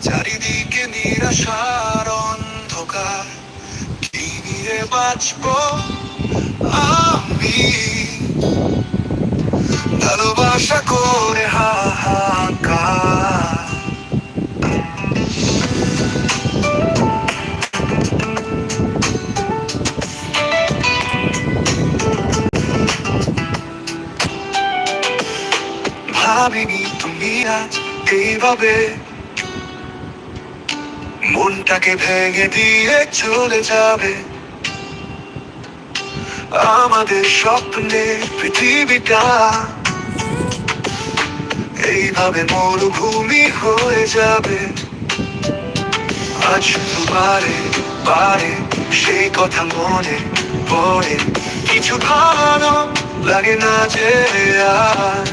চারিদিকে নিরাশার অন্ধকার। কি নিয়ে বাঁচবো আমি? ভালোবাসা করে হাহাকার। ভাবিনি তুমি আজ এইভাবে মনটাকে ভেঙে দিয়ে চলে যাবে। আমাদের স্বপ্নে পৃথিবীটা এইভাবে মরুভূমি হয়ে যাবে। আজ শুধু বারে সেই কথা মনে পড়ে। কিছু ভালো লাগে না যে আর।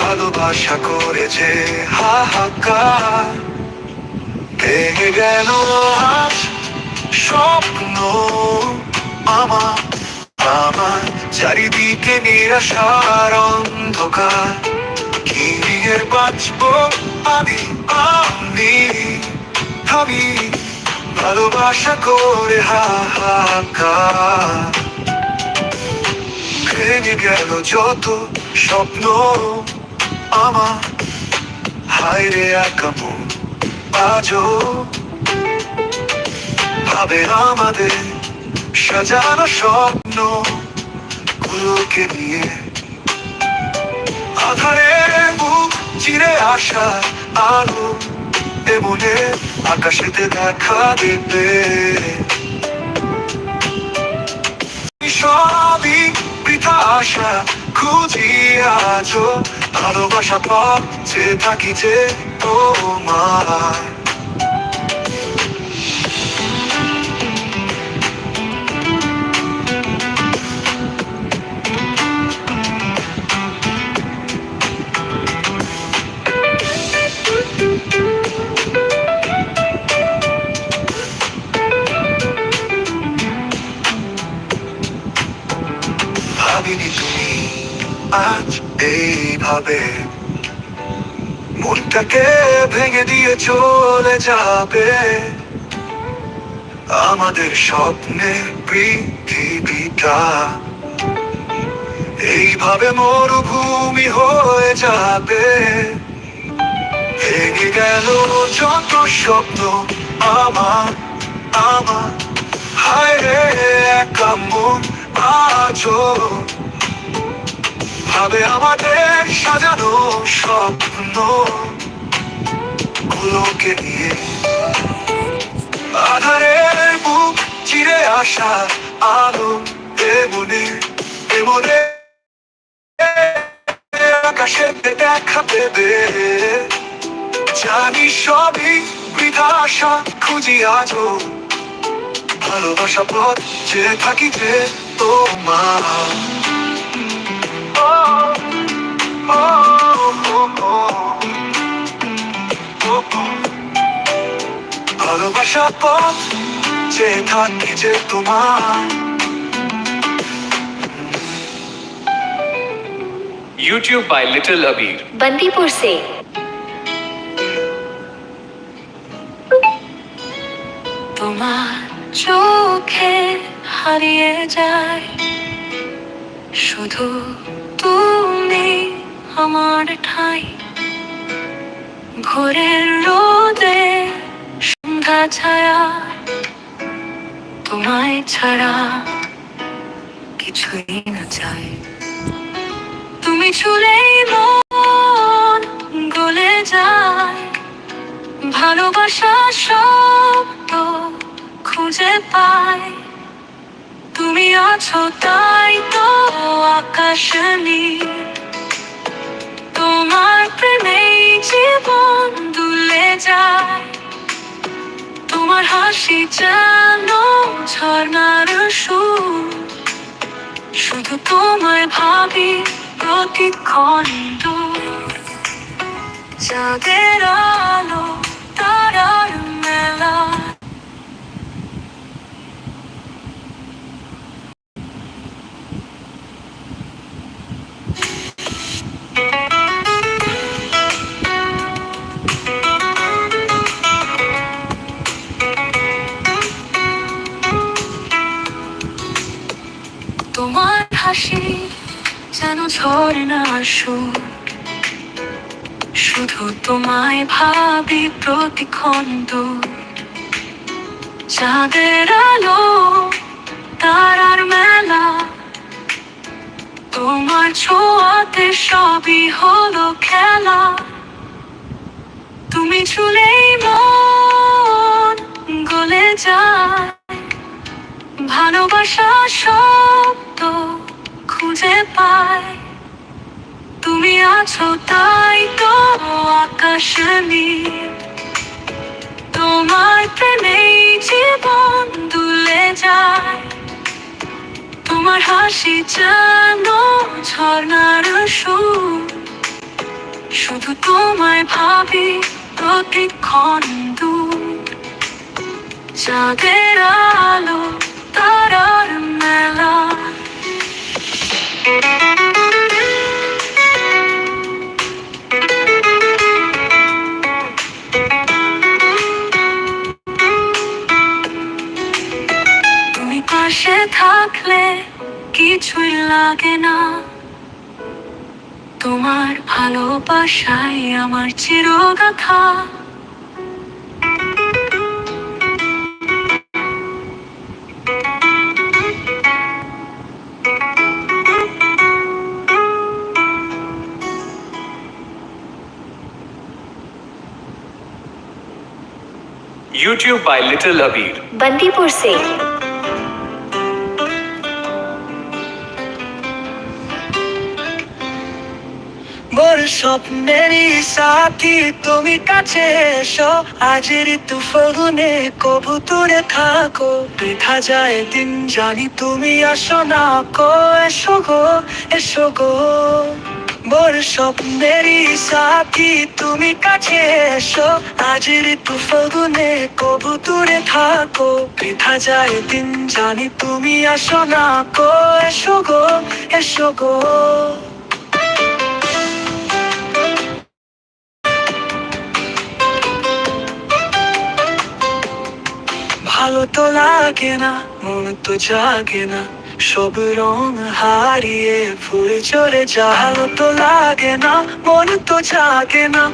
ভালোবাসা করেছে হাহাকার। ভেঙে গেল আজ স্বপ্ন আমার। আমার চারিদিকে নিরাশার অন্ধকার। কি নিয়ে বাঁচবো আমি আমি। আমি ভালোবাসা করে হাহাকার। ভেঙে গেল যত স্বপ্ন আমার। হায় রে একা মন। আজও ভাবে আমাদের সাজানো স্বপ্ন গুলোকে নিয়ে। আধারে বুক চিরে আসা আলো এমনে আকাশেতে দেখা দেবে। সবই বৃথা আশা খুঁজি আজও ভালোবাসা পথে থাকি যে তোমার। ভাবিনি তুমি আজ এইভাবে। মনটাকে ভেঙে দিয়ে চলে যাবে। আমাদের স্বপ্নের পৃথিবীটা। এইভাবে মরুভূমি হয়ে যাবে। ভেঙে গেল যত স্বপ্ন আমার আমার। হায় রে, একা মন আজও ভাবে আমাদের সাজানো স্বপ্ন গুলোকে নিয়ে। আধারের বুক চিরে আসা আলো, এমনে এমনে। আকাশে দেখা দেবে। জানি সবই বৃথা আশা, খুঁজি আজও। ভালোবাসা পথ যে থাকি যে তোমার। ভালোবাসা পথ যে থাকি যে তোমার YouTube by Little Abir. Bandipur से তোমার চোখে হারিয়ে যায় শুধু তুমি আমার ঠাই। ঘোরের রোদে সন্ধ্যা ছায়া, তোমায় ছাড়া কিছুই না চাই তুমি চুলেই মন গলে যায়, ভালোবাসা শব্দ খুঁজে পায়। তুমি আছো তাই তো আকাশ নীল। হাসি যেন ঝর্ণার সুর। শুধু তোমায় ভাবি প্রতিক্ষণ দূর। চাঁদের আলো ঝর্ণা সুর শুধু তোমায় ভাবি প্রতিখণ্ড চাঁদের আলো, তারার মেলা, তোমার ছোঁয়াতে সবই হলো খেলা। তুমি চুলেই মন গলে যায়। ভালোবাসা শব্দ খুঁজে পায় তুমি আছো তাই তো আকাশ তোমার প্রেমেই জীবন দুলে যায়। তোমার হাসি যেন ঝর্ণার সুর। শুধু তোমায় ভাবি প্রতিক্ষণ দূর। চাঁদের আলো তারার মেলা। পাশে থাকলে কিছুই লাগে না। তোমার ভালোবাসাই আমার চিরগাথা। YouTube by Little Abir. Bandipur से মোর স্বপ্নেরই সাথী তুমি কাছে এসো আজ ঋতু ফগুনে কবুতরে থাকো দেখা যায় দিন জানি তুমি আসো না কো এসো গো এসো গো মোর স্বপ্নেরই সাথী তুমি কাছে এসো। আজ ঋতু ফগুনে কবুতরে থাকো। দেখা যায় দিন, জানি তুমি আসো না কো। এসো গো এসো গো। ভালো তো লাগে না, মন তো জাগে না। সব রং হারিয়ে ভুলে চলে যা ভালো তো লাগে না, মন তো জাগে না।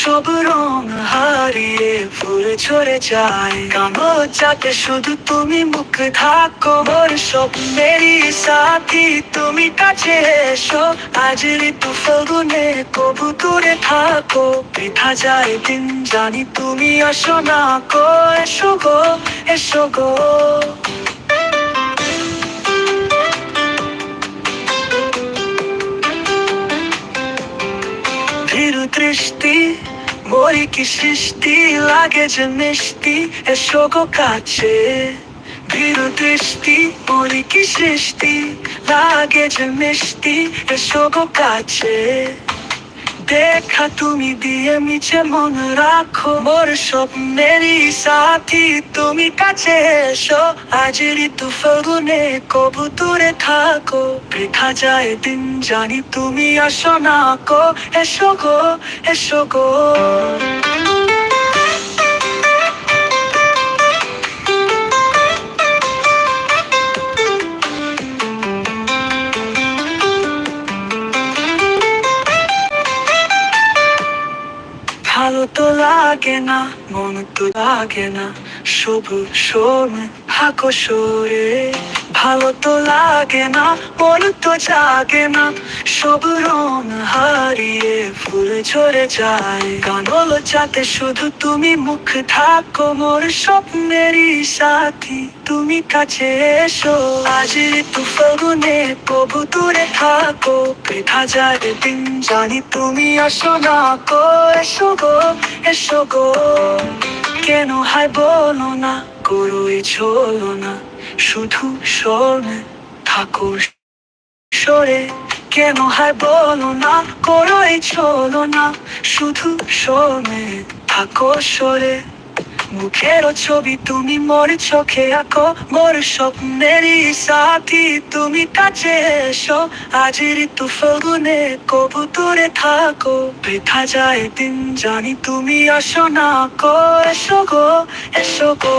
সব রং হারিয়ে ভুলে চলে যায় কানো যাতে শুধু তুমি মুখ থাকো মোর স্বপ্নেরই সাথী, তুমি কাছে এসো। আজ ঋতু ফগুনে কবুতরে থাকো। বৃথা যায় দিন, জানি তুমি আসো না গো, এসো গো এসো গো। দৃষ্টি মরি কি সৃষ্টি, লাগে যে মিষ্টি, এসো কাছে। ভীরু দৃষ্টি মরি কি সৃষ্টি, লাগে যে মিষ্টি, এসো কাছে। দেখা তুমি দিয়ে মিছে মন রাখো। মোর স্বপ্নেরই সাথী, তুমি কাছে এসো। আজ ঋতু ফগুনে কবুতরে থাকো। দেখা যায় দিন, জানি তুমি আসো না কো। এসো গো এসো গো। ভালো তো লাগে না মন তো লাগে না সবুজ সোম হাকো সরে ভালো তো লাগে না মন তো জাগে না। সব রং হারিয়ে ফুল ঝরে যায়। গান হলো যাতে শুধু তুমি মুখ থাকো, মোর স্বপ্নেরই সাথী। তুমি কাছে এসো, আজ ঋতু ফগুনে কবুতরে থাকো। দেখা যায় দিন, জানি তুমি আসো না গো। এসো গো এসো গো। কেন হাই বলো না করোই চলো না। শুধু শোনে থাকো সরে কেন হাই বলো না করোই চলো না। শুধু শোনে থাকো সরে মুখের ছবি তুমি মোর চোখে আঁকো, মোর স্বপ্নেরই সাথী তুমি কাছে এসো। আজ ঋতু ফগুনে কবুতরে থাকো, বৃথা যায় দিন জানি তুমি আসো না গো এসো গো এসো গো।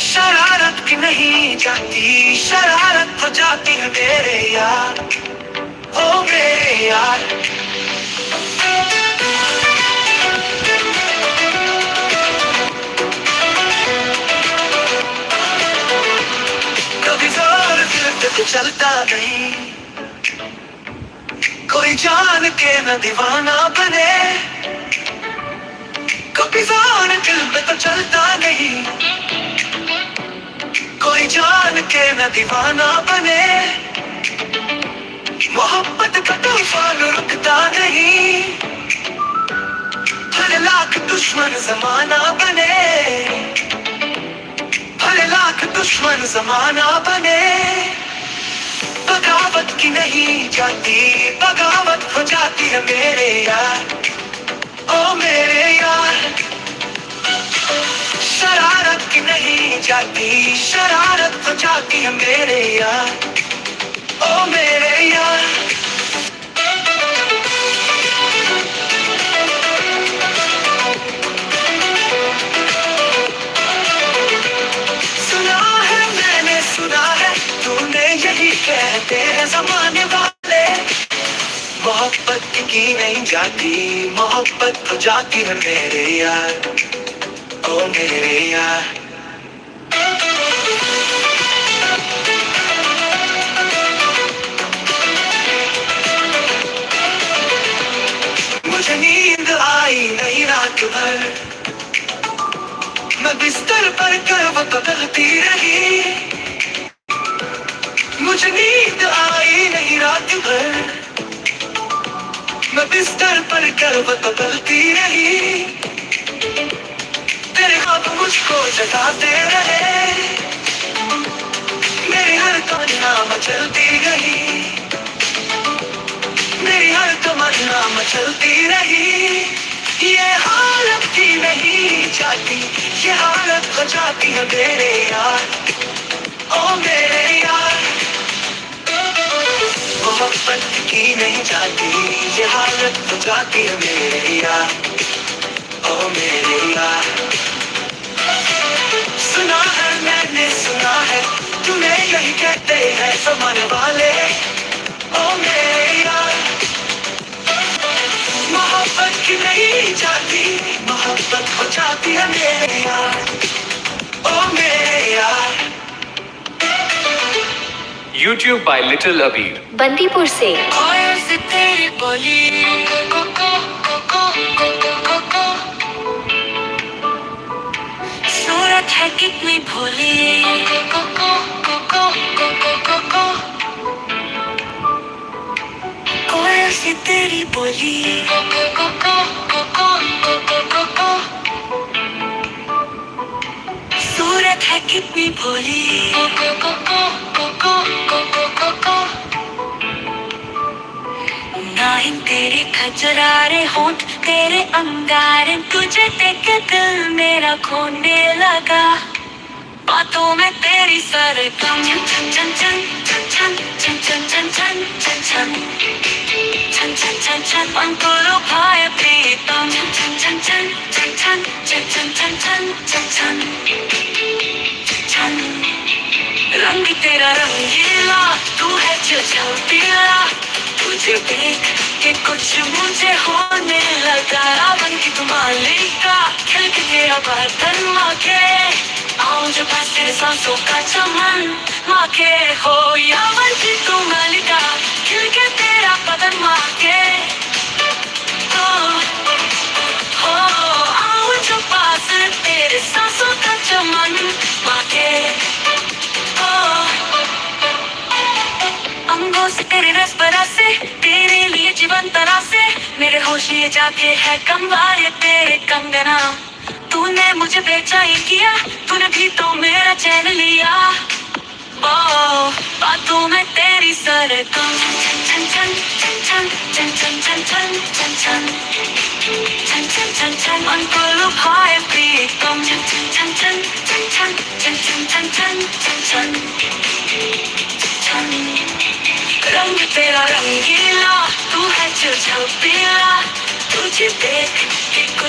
शरारत की नहीं जाती, शरारत हो जाती है मेरे यार। ओ मेरे यार। कभी ज़ोर पे तो चलता नहीं। कोई जान के न दीवाना बने। कभी जान दिल पे तो चलता नहीं। कोई जान के न दीवाना बने। मोहब्बत का तूफ़ान रुकता नहीं। हर लाख दुश्मन जमाना बने। हर लाख दुश्मन जमाना बने। बगावत की नहीं जाती, बगावत हो जाती है मेरे यार। ओ मेरे यार। जाती, शरारत हो जाती है मेरे यार। ओ मेरे यार। सुना है मैंने, सुना है, तूने यही कहते हैं जमाने वाले। मोहब्बत की नहीं जाती, मोहब्बत तो जाती है मेरे यार। ओ मेरे यार। मुझे नींद आई नहीं रात भर। मैं बिस्तर पर करवट बदलती रही। मुझे नींद आई नहीं रात भर। मैं बिस्तर पर करवट बदलती रही। तेरे हाथ मुझको जगाते रहे। मेरी हर तमन्ना मचलती गई मेरी हर तमन्ना मचलती रही। ये हालत की नहीं जाती ये हालत हो जाती है मेरे यार। ओ मेरे यार। मोहब्बत की नहीं जाती ये हालत हो जाती है मेरे यार। ओ मेरे यार। सुना है मैंने, सुना है, तुम्हें यही कहते हैं जमाने वाले। ओ मेरे यार। मोहब्बत की नहीं जाती मोहब्बत हो जाती है मेरे यार। ओ मेरे यार। YouTube by Little Abir. Bandipur से। कोयल से तेरी बोली। कोको कोको कोको कोको सूरत है कितनी भोली। कोको है तेरी बोली। सूरत है कितनी भोली। नाइन तेरे खजरारे होंठ, तेरे अंगारे तुझे देख दिल मेरा खोने लगा। बातों में तेरी सरगम। चन चन चन। chan chan on puro bhaya pritam chan chan chan chan chan chan chan chan chan chan chan chan रंग तेरा रंगीला तू है चल पीला तुझे देख के कुछ मुझे होने लगा रावण की तू मालिका खिलक गया बर्तन माँ के आओ जो फंसे सांसों का चमन माँ के हो यावन की तू मालिका तेरा रस बरा से, तेरे लिए जीवन तरा से, मेरे होश ये जाके है कंवार ये तेरे कंगना। तूने मुझे बेचैन किया, तूने भी तो मेरा चैन लिया। 예뻐 빠또말 때리 썰을 껌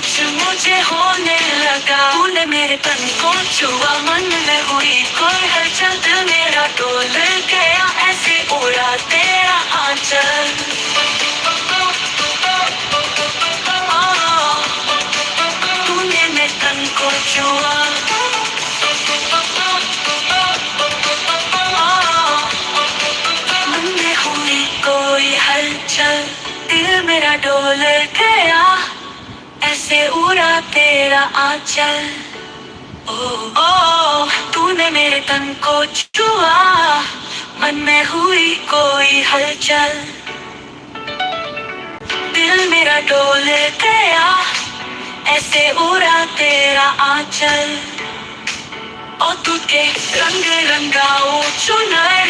कुछ मुझे होने लगा। तूने मेरे तन को छुआ, मन में हुई कोई हलचल दिल मेरा डोल गया, ऐसे उड़ा तेरा आंचल। तूने मेरे तेरा आंचल। ओ ओ, तूने मेरे तन को छुआ, मन में हुई कोई हलचल। दिल मेरा डोल गया, ऐसे उड़ा तेरा आंचल। और तू के रंग रंगाओ चुनर,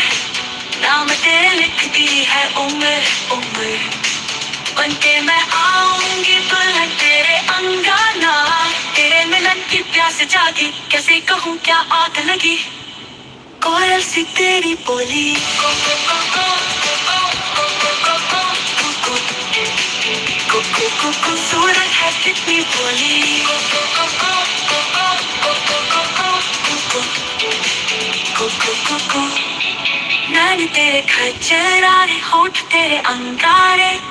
नाम तेरे लिखती है उम्र उम्र। बन के मैं आऊँगी दुल्हन तेरे अंगाना। तेरे मिलन की प्यास जागी, कैसे कहूँ क्या आग लगी? कोयल सी तेरी बोली। सूरत है कितनी बोली। नैन तेरे खचरा होठ तेरे अंगारे।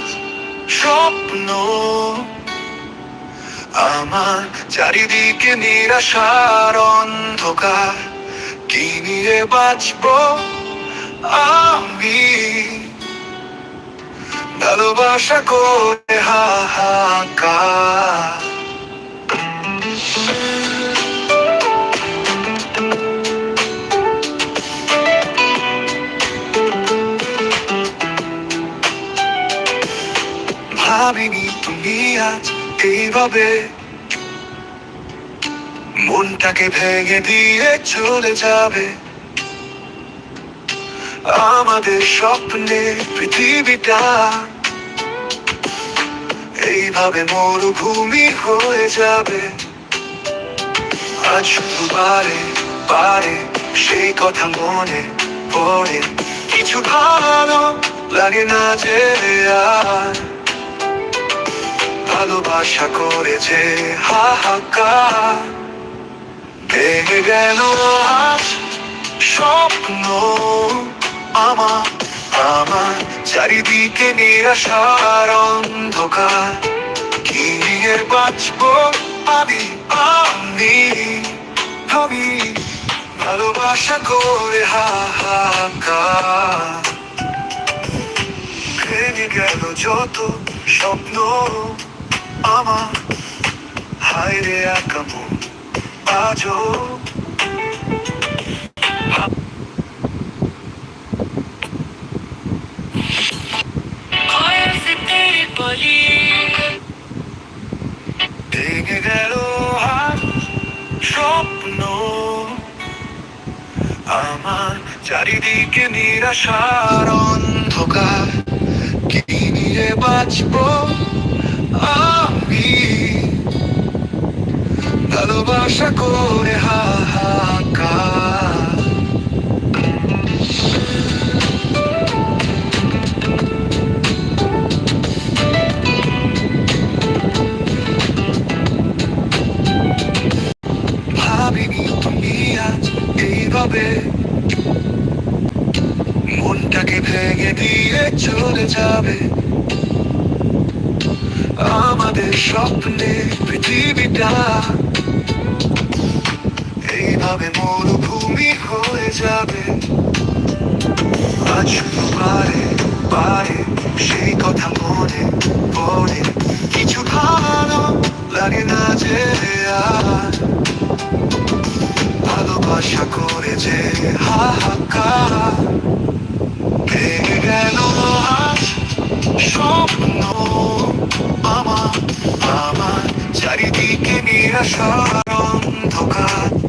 স্বপ্ন। আমার চারিদিকে নিরাশার অন্ধকার। কি নিয়ে বাঁচব আমি? ভালোবাসা করে হাহাকার। ভাবিনি তুমি আজ এইভাবে মনটাকে ভেঙে দিয়ে চলে যাবে। আমাদের স্বপ্নে পৃথিবীটা এইভাবে মরুভূমি হয়ে যাবে। আজ শুধু বারে বারে সেই কথা মনে পড়ে। কিছু ভালো লাগে না যে আর ভালোবাসা করেছে হাহাকার ভেঙে গেল আজ স্বপ্ন আমার আমার চারিদিকে নিরাশার অন্ধকার। কি নিয়ে বাঁচব আমি আমি ভাবি ভালোবাসা করে হাহাকার ভেঙে গেল যত স্বপ্ন। আমার হাইরে আকামু আজও। ভেঙে স্বপ্ন। আমার চারিদিকে নিরাশার অন্ধকার। কি নিয়ে বাঁচবো? আর আমি ভালোবাসা করে হাহাকার। ভাবিনি তুমি মনটাকে ভেঙে দিয়ে চলে যাবে আমাদের স্বপ্নে পৃথিবীটা এইভাবে মরুভূমি হয়ে যাবে। আজ শুধু বারে বারে সেই কথা মনে পড়ে। কিছু ভালো লাগে না যে আর। ভালোবাসা করে যে হাহাকার। ভেঙে গেল আজ স্বপ্ন আমার আমার চারিদিকে নিরাশার অন্ধকার।